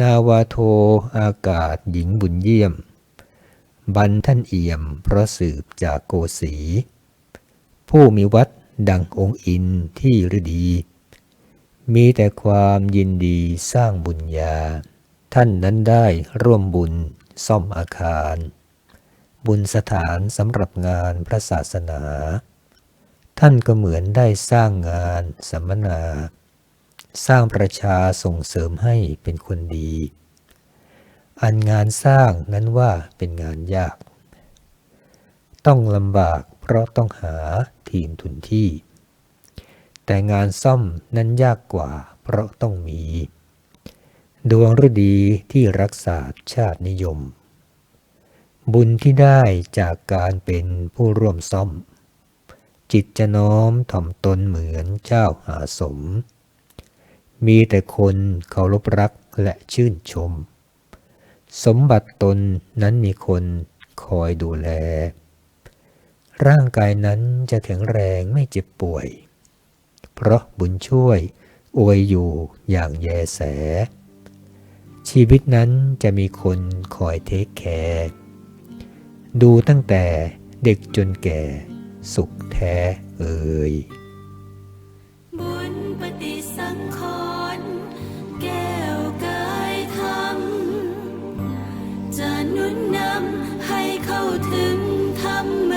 นาวาโทอากาศหญิงบุญเยี่ยมบันท่านเอี่ยมเพราะสืบจากโกสีผู้มีวัดดังองค์อินที่ฤดี มีแต่ความยินดีสร้างบุญญา ท่านนั้นได้ร่วมบุญซ่อมอาคาร บุญสถานสำหรับงานพระศาสนา ท่านก็เหมือนได้สร้างงานสัมมนา สร้างประชาส่งเสริมให้เป็นคนดี อันงานสร้างนั้นว่าเป็นงานยาก ต้องลำบากเพราะต้องหาทีมทุนที่ แต่งานซ่อมนั้นยากกว่าเพราะต้องมี ดวงฤดีที่รักษาชาตินิยม บุญที่ได้จากการเป็นผู้ร่วมซ่อม จิตจะน้อมถ่อมตนเหมือนเจ้าหาสม มีแต่คนเคารพรักและชื่นชม สมบัติตนนั้นมีคนคอยดูแล ร่างกายนั้นจะแข็งแรงไม่เจ็บป่วย เพราะบุญช่วยอวยอยู่อย่างแยแส ชีวิตนั้นจะมีคนคอยเทคแคร์ดูตั้งแต่เด็กจนแก่สุขแท้เอ่ย นุนนำให้เข้าถึงธรรม